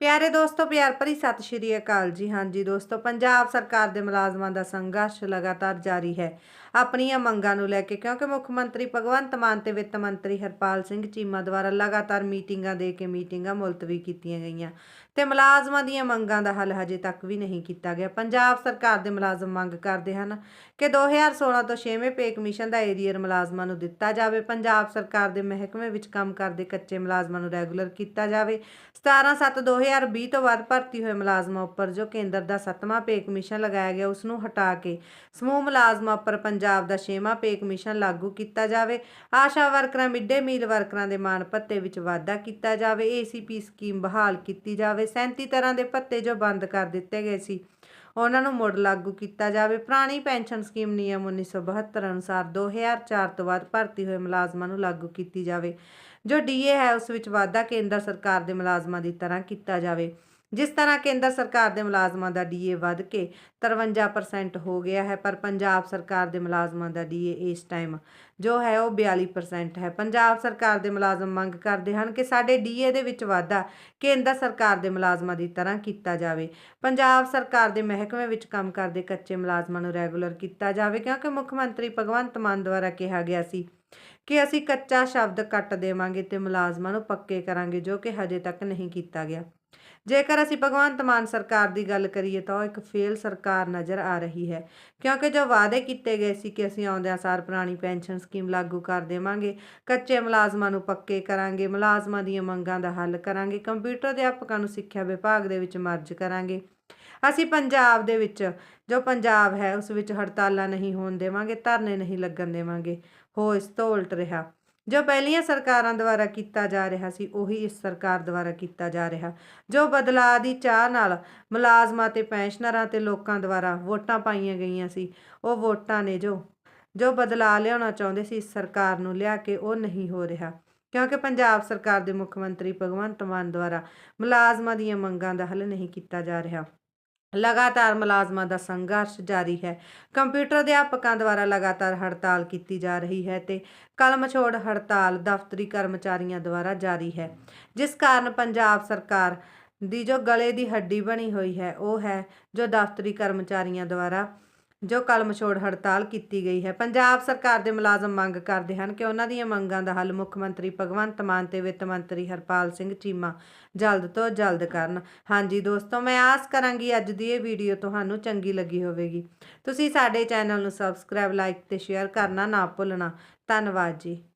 ਪਿਆਰੇ ਦੋਸਤੋ, ਪਿਆਰ ਭਰੀ ਸਤਿ ਸ਼੍ਰੀ ਅਕਾਲ ਜੀ। ਹਾਂਜੀ ਦੋਸਤੋ, ਪੰਜਾਬ ਸਰਕਾਰ ਦੇ ਮੁਲਾਜ਼ਮਾਂ ਦਾ ਸੰਘਰਸ਼ ਲਗਾਤਾਰ ਜਾਰੀ ਹੈ। ਆਪਣੀਆਂ ਮੰਗਾਂ ਨੂੰ ਲੈ ਕੇ ਕਿਉਂਕਿ ਮੁੱਖ ਮੰਤਰੀ ਭਗਵੰਤ ਮਾਨ ਤੇ ਵਿੱਤ ਮੰਤਰੀ ਹਰਪਾਲ ਸਿੰਘ ਚੀਮਾ ਦੁਆਰਾ ਲਗਾਤਾਰ ਮੀਟਿੰਗਾਂ ਦੇ ਕੇ ਮੀਟਿੰਗਾਂ ਮੁਲਤਵੀ ਕੀਤੀਆਂ ਗਈਆਂ ਤੇ ਮੁਲਾਜ਼ਮਾਂ ਦੀਆਂ ਮੰਗਾਂ ਦਾ ਹੱਲ ਹਜੇ ਤੱਕ ਵੀ ਨਹੀਂ ਕੀਤਾ ਗਿਆ। ਪੰਜਾਬ ਸਰਕਾਰ ਦੇ ਮੁਲਾਜ਼ਮ ਮੰਗ ਕਰਦੇ ਹਨ ਕਿ 2016 ਤੋਂ 6ਵੇਂ ਪੇ ਕਮਿਸ਼ਨ ਦਾ ਏਰੀਅਰ ਮੁਲਾਜ਼ਮਾਂ ਨੂੰ ਦਿੱਤਾ ਜਾਵੇ। ਪੰਜਾਬ ਸਰਕਾਰ ਦੇ ਮਹਿਕਮੇ ਵਿੱਚ ਕੰਮ ਕਰਦੇ ਕੱਚੇ ਮੁਲਾਜ਼ਮਾਂ ਨੂੰ ਰੈਗੂਲਰ ਕੀਤਾ ਜਾਵੇ। 17/7/2020 ਤੋਂ ਬਾਅਦ ਭਰਤੀ ਹੋਏ ਮੁਲਾਜ਼ਮਾਂ ਉੱਪਰ ਜੋ ਕੇਂਦਰ ਦਾ 7ਵਾਂ ਪੇ ਕਮਿਸ਼ਨ ਲਗਾਇਆ ਗਿਆ ਉਸ ਨੂੰ ਹਟਾ ਕੇ ਸਮੂਹ ਮੁਲਾਜ਼ਮਾਂ ਉੱਪਰ ਪੰਜਾਬ ਦਾ 6ਵਾਂ ਪੇ ਕਮਿਸ਼ਨ ਲਾਗੂ ਕੀਤਾ ਜਾਵੇ। ਆਸ਼ਾ ਵਰਕਰਾਂ, ਮਿੱਡੇ ਮੀਲ ਵਰਕਰਾਂ ਦੇ ਮਾਣ ਭੱਤੇ ਵਿੱਚ ਵਾਧਾ ਕੀਤਾ ਜਾਵੇ। ਏਸੀਪੀ ਸਕੀਮ ਬਹਾਲ ਕੀਤੀ ਜਾਵੇ। 37 ਤਰ੍ਹਾਂ ਦੇ ਭੱਤੇ ਜੋ ਬੰਦ ਕਰ ਦਿੱਤੇ ਗਏ ਸੀ। ਉਹਨਾਂ ਨੂੰ ਮੁੜ ਲਾਗੂ ਕੀਤਾ ਜਾਵੇ। ਪੁਰਾਣੀ ਪੈਨਸ਼ਨ ਸਕੀਮ ਨਿਯਮ 1972 ਅਨੁਸਾਰ 2004 ਤੋਂ ਬਾਅਦ ਭਰਤੀ ਹੋਏ ਮੁਲਾਜ਼ਮਾਂ ਨੂੰ ਲਾਗੂ ਕੀਤੀ ਜਾਵੇ। ਜੋ ਡੀਏ ਹੈ, ਉਸ ਵਿੱਚ ਵਾਧਾ ਕੇਂਦਰ ਸਰਕਾਰ ਦੇ ਮੁਲਾਜ਼ਮਾਂ ਦੀ ਤਰ੍ਹਾਂ ਕੀਤਾ ਜਾਵੇ। ਜਿਸ ਤਰ੍ਹਾਂ ਕੇਂਦਰ ਸਰਕਾਰ ਦੇ ਮੁਲਾਜ਼ਮਾਂ ਦਾ ਡੀਏ ਵੱਧ ਕੇ 53% ਹੋ ਗਿਆ ਹੈ, ਪਰ ਪੰਜਾਬ ਸਰਕਾਰ ਦੇ ਮੁਲਾਜ਼ਮਾਂ ਦਾ ਡੀਏ ਇਸ ਟਾਈਮ ਜੋ ਹੈ ਉਹ 42% ਹੈ। ਪੰਜਾਬ ਸਰਕਾਰ ਦੇ ਮੁਲਾਜ਼ਮ ਮੰਗ ਕਰਦੇ ਹਨ ਕਿ ਸਾਡੇ ਡੀਏ ਦੇ ਵਿੱਚ ਵਾਧਾ ਕੇਂਦਰ ਸਰਕਾਰ ਦੇ ਮੁਲਾਜ਼ਮਾਂ ਦੀ ਤਰ੍ਹਾਂ ਕੀਤਾ ਜਾਵੇ। ਪੰਜਾਬ ਸਰਕਾਰ ਦੇ ਮਹਿਕਮੇ ਵਿੱਚ ਕੰਮ ਕਰਦੇ ਕੱਚੇ ਮੁਲਾਜ਼ਮਾਂ ਨੂੰ ਰੈਗੂਲਰ ਕੀਤਾ ਜਾਵੇ, ਕਿਉਂਕਿ ਮੁੱਖ ਮੰਤਰੀ ਭਗਵੰਤ ਮਾਨ ਦੁਆਰਾ ਕਿਹਾ ਗਿਆ ਸੀ ਕਿ ਅਸੀਂ ਕੱਚਾ ਸ਼ਬਦ ਕੱਟ ਦੇਵਾਂਗੇ ਤੇ ਮੁਲਾਜ਼ਮਾਂ ਨੂੰ ਪੱਕੇ ਕਰਾਂਗੇ, ਜੋ ਕਿ ਹਜੇ ਤੱਕ ਨਹੀਂ ਕੀਤਾ ਗਿਆ। ਜੇਕਰ ਅਸੀਂ ਭਗਵੰਤ ਮਾਨ ਸਰਕਾਰ ਦੀ ਗੱਲ ਕਰੀਏ ਤਾਂ ਉਹ ਇੱਕ ਫੇਲ ਸਰਕਾਰ ਨਜ਼ਰ ਆ ਰਹੀ ਹੈ, ਕਿਉਂਕਿ ਜੋ ਵਾਅਦੇ ਕੀਤੇ ਗਏ ਸੀ ਕਿ ਅਸੀਂ ਆਉਂਦਿਆਂ ਸਾਰ ਪੁਰਾਣੀ ਪੈਨਸ਼ਨ ਸਕੀਮ ਲਾਗੂ ਕਰ ਦੇਵਾਂਗੇ, ਕੱਚੇ ਮੁਲਾਜ਼ਮਾਂ ਨੂੰ ਪੱਕੇ ਕਰਾਂਗੇ, ਮੁਲਾਜ਼ਮਾਂ ਦੀਆਂ ਮੰਗਾਂ ਦਾ ਹੱਲ ਕਰਾਂਗੇ, ਕੰਪਿਊਟਰ ਅਧਿਆਪਕਾਂ ਨੂੰ ਸਿੱਖਿਆ ਵਿਭਾਗ ਦੇ ਵਿੱਚ ਮਰਜ ਕਰਾਂਗੇ। ਅਸੀਂ ਪੰਜਾਬ ਦੇ ਵਿੱਚ, ਜੋ ਪੰਜਾਬ ਹੈ, ਉਸ ਵਿੱਚ ਹੜਤਾਲਾਂ ਨਹੀਂ ਹੋਣ ਦੇਵਾਂਗੇ, ਧਰਨੇ ਨਹੀਂ ਲੱਗਣ ਦੇਵਾਂਗੇ। ਹੋ ਇਸ ਤੋਂ ਉਲਟ ਰਿਹਾ। ਜੋ ਪਹਿਲੀਆਂ ਸਰਕਾਰਾਂ ਦੁਆਰਾ ਕੀਤਾ ਜਾ ਰਿਹਾ ਸੀ, ਉਹੀ ਇਸ ਸਰਕਾਰ ਦੁਆਰਾ ਕੀਤਾ ਜਾ ਰਿਹਾ। ਜੋ ਬਦਲਾਅ ਦੀ ਚਾਹ ਨਾਲ ਮੁਲਾਜ਼ਮਾਂ ਤੇ ਪੈਨਸ਼ਨਰਾਂ ਤੇ ਲੋਕਾਂ ਦੁਆਰਾ ਵੋਟਾਂ ਪਾਈਆਂ ਗਈਆਂ ਸੀ, ਉਹ ਵੋਟਾਂ ਨੇ ਜੋ ਜੋ ਬਦਲਾਅ ਲਿਆਉਣਾ ਚਾਹੁੰਦੇ ਸੀ, ਇਸ ਸਰਕਾਰ ਨੂੰ ਲਿਆ ਕੇ ਉਹ ਨਹੀਂ ਹੋ ਰਿਹਾ। ਕਿਉਂਕਿ ਪੰਜਾਬ ਸਰਕਾਰ ਦੇ ਮੁੱਖ ਮੰਤਰੀ ਭਗਵੰਤ ਮਾਨ ਦੁਆਰਾ ਮੁਲਾਜ਼ਮਾਂ ਦੀਆਂ ਮੰਗਾਂ ਦਾ ਹੱਲ ਨਹੀਂ ਕੀਤਾ ਜਾ ਰਿਹਾ। ਲਗਾਤਾਰ ਮੁਲਾਜ਼ਮਾਂ ਦਾ ਸੰਘਰਸ਼ ਜਾਰੀ ਹੈ। ਕੰਪਿਊਟਰ ਅਧਿਆਪਕਾਂ ਦੁਆਰਾ ਲਗਾਤਾਰ ਹੜਤਾਲ ਕੀਤੀ ਜਾ ਰਹੀ ਹੈ ਤੇ ਕਲਮ ਛੋੜ ਹੜਤਾਲ ਦਫ਼ਤਰੀ ਕਰਮਚਾਰੀਆਂ ਦੁਆਰਾ ਜਾਰੀ ਹੈ। ਜਿਸ ਕਾਰਨ ਪੰਜਾਬ ਸਰਕਾਰ ਦੀ ਜੋ ਗਲੇ ਦੀ ਹੱਡੀ ਬਣੀ ਹੋਈ ਹੈ, ਉਹ ਹੈ ਜੋ ਦਫ਼ਤਰੀ ਕਰਮਚਾਰੀਆਂ ਦੁਆਰਾ ਜੋ ਕਲਮ ਛੋੜ ਹੜਤਾਲ ਕੀਤੀ ਗਈ ਹੈ। ਪੰਜਾਬ ਸਰਕਾਰ ਦੇ ਮੁਲਾਜ਼ਮ ਮੰਗ ਕਰਦੇ ਹਨ ਕਿ ਉਹਨਾਂ ਦੀਆਂ ਮੰਗਾਂ ਦਾ ਹੱਲ ਮੁੱਖ ਮੰਤਰੀ ਭਗਵੰਤ ਮਾਨ ਤੇ ਵਿੱਤ ਮੰਤਰੀ ਹਰਪਾਲ ਸਿੰਘ ਚੀਮਾ ਜਲਦ ਤੋਂ ਜਲਦ ਕਰਨ। ਹਾਂਜੀ ਦੋਸਤੋ, ਮੈਂ ਆਸ ਕਰਾਂਗੀ ਅੱਜ ਦੀ ਇਹ ਵੀਡੀਓ ਤੁਹਾਨੂੰ ਚੰਗੀ ਲੱਗੀ ਹੋਵੇਗੀ। ਤੁਸੀਂ ਸਾਡੇ ਚੈਨਲ ਨੂੰ ਸਬਸਕ੍ਰਾਈਬ, ਲਾਈਕ ਤੇ ਸ਼ੇਅਰ ਕਰਨਾ ਨਾ ਭੁੱਲਣਾ। ਧੰਨਵਾਦ ਜੀ।